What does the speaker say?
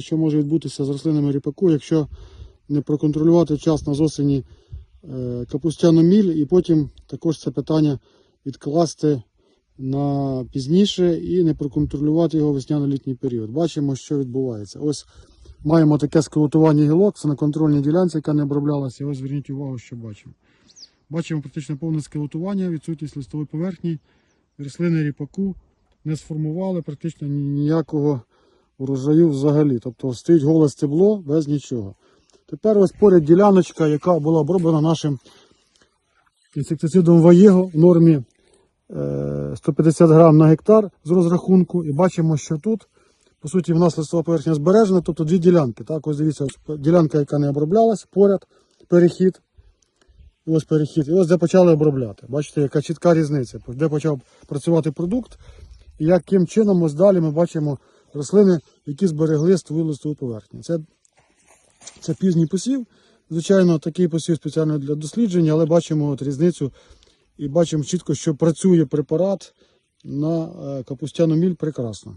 Що може відбутися з рослинами ріпаку, якщо не проконтролювати вчасно з осені е, капустяну міль, і потім також це питання відкласти на пізніше і не проконтролювати його весняно-літній період. Бачимо, що відбувається. Ось маємо таке скелетування гілок, це на контрольній ділянці, яка не оброблялася. Ось зверніть увагу, що бачимо. Бачимо практично повне скелетування, відсутність листової поверхні, рослини ріпаку не сформували практично ні- ніякого урожаю взагалі. Тобто стоїть голе стебло без нічого. Тепер ось поряд діляночка, яка була оброблена нашим інсектицидом Ваєго в нормі е, 150 грам на гектар з розрахунку. І бачимо, що тут, по суті, в нас листова поверхня збережена, тобто дві ділянки. Так, ось дивіться, ось ділянка, яка не оброблялась, поряд перехід. І ось перехід. І ось де почали обробляти. Бачите, яка чітка різниця, де почав працювати продукт, і яким чином ось далі ми бачимо рослини, які зберегли свою листову поверхню. Це, це пізній посів. Звичайно, такий посів спеціально для дослідження, але бачимо от різницю і бачимо чітко, що працює препарат на е, капустяну міль прекрасно.